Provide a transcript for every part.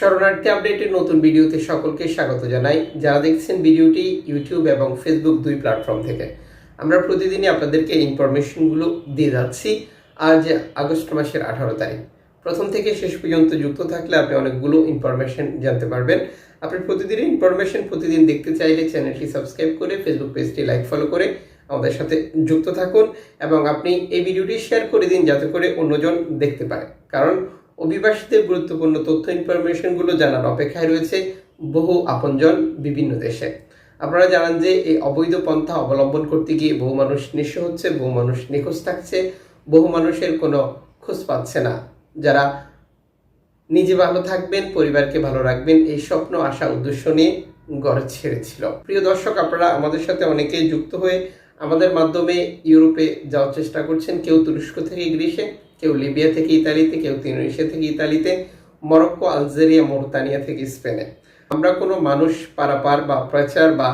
শরণার্থী আপডেটের নতুন ভিডিওতে সকলকে স্বাগত জানাই। যারা দেখছেন ভিডিওটি ইউটিউব এবং ফেসবুক দুই প্ল্যাটফর্ম থেকে। আমরা প্রতিদিনই আপনাদেরকে ইনফরমেশনগুলো দিয়ে যাচ্ছি আজ আগস্ট মাসের আঠারো তারিখ। প্রথম থেকে শেষ পর্যন্ত যুক্ত থাকলে আপনি অনেকগুলো ইনফরমেশন জানতে পারবেন। আপনি প্রতিদিনই ইনফরমেশন প্রতিদিন দেখতে চাইলে চ্যানেলটি সাবস্ক্রাইব করে ফেসবুক পেজটি লাইক ফলো করে আমাদের সাথে যুক্ত থাকুন এবং আপনি এই ভিডিওটি শেয়ার করে দিন যাতে করে অন্যজন দেখতে পারে। কারণ অভিবাসীদের গুরুত্বপূর্ণ তথ্য ইনফরমেশনগুলো জানার অপেক্ষায় রয়েছে বহু আপনজন বিভিন্ন দেশে। আপনারা জানান যে এই অবৈধ পন্থা অবলম্বন করতে গিয়ে বহু মানুষ নিঃস্ব হচ্ছে, বহু মানুষ নিখোঁজ থাকছে, বহু মানুষের কোনো খোঁজ পাচ্ছে না। যারা নিজে ভালো থাকবেন, পরিবারকে ভালো রাখবেন, এই স্বপ্ন, আশা, উদ্দেশ্য নিয়ে গড়ে ছেড়েছিল। প্রিয় দর্শক, আপনারা আমাদের সাথে অনেকেই যুক্ত হয়ে আমাদের মাধ্যমে ইউরোপে যাওয়ার চেষ্টা করছেন কেউ তুরস্ক থেকে গ্রিসে, কেউ লিবিয়া থেকে ইতালিতে, কেউ তিউনিশিয়া থেকে ইতালিতে, মরক্কো, আলজেরিয়া, মোরতানিয়া থেকে স্পেনে। আমরা কোনো মানুষ পারাপার বা প্রচার বা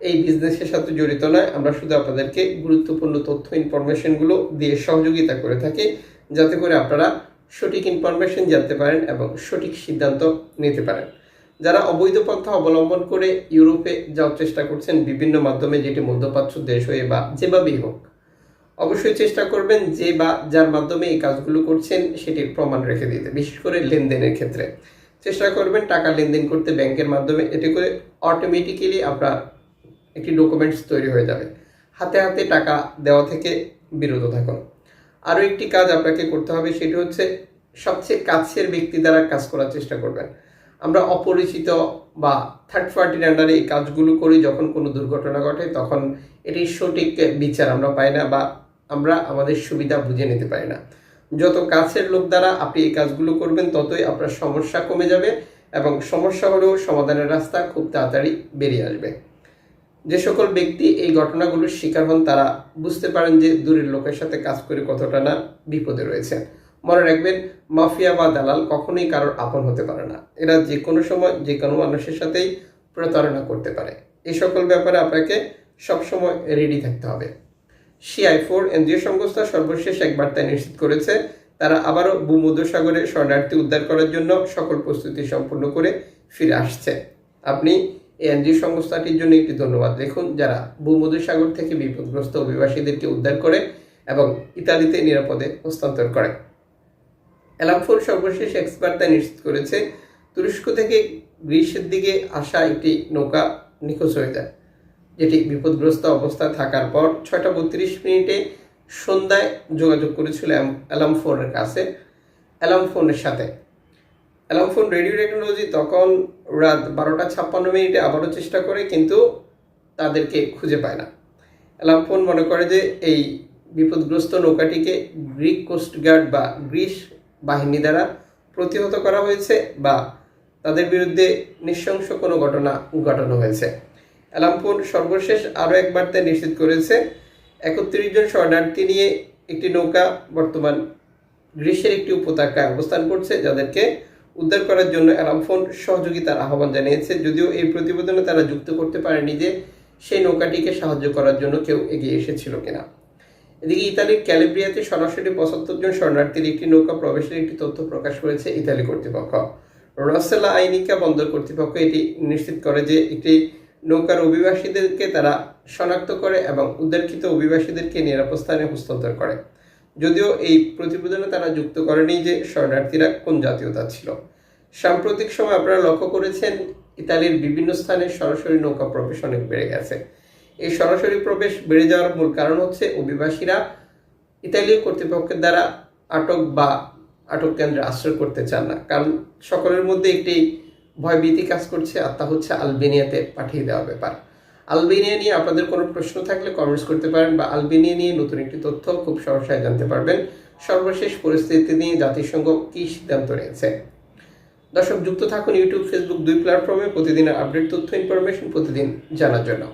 এই বিজনেসের সাথে জড়িত নয়। আমরা শুধু আপনাদেরকে গুরুত্বপূর্ণ তথ্য ইনফরমেশনগুলো দিয়ে সহযোগিতা করে থাকি, যাতে করে আপনারা সঠিক ইনফরমেশন জানতে পারেন এবং সঠিক সিদ্ধান্ত নিতে পারেন। যারা অবৈধ পন্থা অবলম্বন করে ইউরোপে যাওয়ার চেষ্টা করছেন, বিভিন্ন মাধ্যমে যেটি মধ্যপ্রাচ্য দেশ হয়ে বা যেভাবেই হোক, অবশ্যই চেষ্টা করবেন যে বা যার মাধ্যমে এই কাজগুলো করছেন সেটির প্রমাণ রেখে দিতে, বিশেষ করে লেনদেনের ক্ষেত্রে। চেষ্টা করবেন টাকা লেনদেন করতে ব্যাংকের মাধ্যমে, এতে করে অটোমেটিক্যালি আপনার একটি ডকুমেন্টস তৈরি হয়ে যাবে। হাতে হাতে টাকা দেওয়া থেকে বিরত থাকুন। আরও একটি কাজ আপনাকে করতে হবে, সেটি হচ্ছে সবচেয়ে কাছের ব্যক্তি দ্বারা কাজ করার চেষ্টা করবেন। আমরা অপরিচিত বা থার্ড পার্টির আন্ডারে এই কাজগুলো করি, যখন কোনো দুর্ঘটনা ঘটে, তখন এটির সঠিক বিচার আমরা পাই না বা আমরা আমাদের সুবিধা বুঝে নিতে পারি না। যত কাছের লোক দ্বারা আপনি এই কাজগুলো করবেন, ততই আপনার সমস্যা কমে যাবে এবং সমস্যা হলেও সমাধানের রাস্তা খুব তাড়াতাড়ি বেরিয়ে আসবে। যে সকল ব্যক্তি এই ঘটনাগুলোর শিকার হন, তারা বুঝতে পারেন যে দূরের লোকের সাথে কাজ করে কতটা না বিপদে রয়েছে। মনে রাখবেন, মাফিয়া বা দালাল কখনোই কারোর আপন হতে পারে না। এরা যে কোনো সময় যে কোনো মানুষের সাথেই প্রতারণা করতে পারে। এই সকল ব্যাপারে আপনাকে সবসময় রেডি থাকতে হবে। সিআই ফোর এনজিও সংস্থা সর্বশেষ এক বার্তায় নিশ্চিত করেছে, তারা আবারও ভূমধ্যসাগরে শরণার্থী উদ্ধার করার জন্য সকল প্রস্তুতি সম্পূর্ণ করে ফিরে আসছে। আপনি এই এনজিও সংস্থাটির জন্য একটি ধন্যবাদ লিখুন, যারা ভূমধ্যসাগর থেকে বিপদগ্রস্ত অভিবাসীদেরকে উদ্ধার করে এবং ইতালিতে নিরাপদে হস্তান্তর করে। অ্যালামফোর সর্বশেষ এক্সপার্টটা নিশ্চিত করেছে, তুরস্ক থেকে গ্রীসের দিকে আসা একটি নৌকা নিখোঁজ হয়ে যায়, যেটি বিপদগ্রস্ত অবস্থায় থাকার পর ছয়টা বত্রিশ মিনিটে সন্ধ্যায় যোগাযোগ করেছিল অ্যালাম ফোনের কাছে। অ্যালাম ফোনের সাথে। অ্যালাম ফোন রেডিও টেকনোলজি তখন রাত বারোটা ছাপ্পান্ন মিনিটে আবারও চেষ্টা করে, কিন্তু তাদেরকে খুঁজে পায় না। অ্যালাম ফোন মনে করে যে এই বিপদগ্রস্ত নৌকাটিকে গ্রিক কোস্টগার্ড বা গ্রিস বাহিনী দ্বারা প্রতিহত করা হয়েছে বা তাদের বিরুদ্ধে নৃশংস কোনো ঘটনা ঘটানো হয়েছে। অ্যালামপুর সর্বশেষ আরও এক বার্তায় নিশ্চিত করেছে, একত্রিশ জন শরণার্থী নিয়ে একটি নৌকা বর্তমান গ্রীষ্মের একটি উপত্যকায় অবস্থান করছে, যাদেরকে উদ্ধার করার জন্য অ্যালামফোন সহযোগিতার আহ্বান জানিয়েছে। যদিও এই প্রতিবেদনে তারা যুক্ত করতে পারেনি যে সেই নৌকাটিকে সাহায্য করার জন্য কেউ এগিয়ে এসেছিল কিনা। এদিকে ইতালির ক্যালিব্রিয়াতে সরাসরি পঁচাত্তর জন শরণার্থীর একটি নৌকা প্রবেশের একটি তথ্য প্রকাশ করেছে ইতালি কর্তৃপক্ষ। রসেলা আইনিকা বন্দর কর্তৃপক্ষ এটি নিশ্চিত করে যে একটি নৌকার অভিবাসীদেরকে তারা শনাক্ত করে এবং উদ্ধারকৃত অভিবাসীদেরকে নিরাপদ স্থানে হস্তান্তর করে। যদিও এই প্রতিবেদনে তারা যুক্ত করেনি যে শরণার্থীরা কোন জাতীয়তা ছিল। সাম্প্রতিক সময় আপনারা লক্ষ্য করেছেন, ইতালির বিভিন্ন স্থানে সরাসরি নৌকা প্রবেশ অনেক বেড়ে গেছে। এই সরাসরি প্রবেশ বেড়ে যাওয়ার মূল কারণ হচ্ছে অভিবাসীরা ইতালীয় কর্তৃপক্ষের দ্বারা আটক বা আটক কেন্দ্রে আশ্রয় করতে চান না। কারণ সকলের মধ্যে একটি ভয়ভীতি কাজ করছে, আর তা হচ্ছে আলবেনিয়াতে পাঠিয়ে দেওয়া ব্যাপার। আলবেনিয়া নিয়ে আপনাদের কোনো প্রশ্ন থাকলে কমেন্টস করতে পারেন বা আলবেনিয়া নিয়ে নতুন একটি তথ্য খুব সহসায় জানতে পারবেন। সর্বশেষ পরিস্থিতি নিয়ে জাতিসংঘ কী সিদ্ধান্ত নিয়েছে? দর্শক, যুক্ত থাকুন ইউটিউব, ফেসবুক দুই প্ল্যাটফর্মে। প্রতিদিনের আপডেট, তথ্য ইনফরমেশন প্রতিদিন জানার জন্য।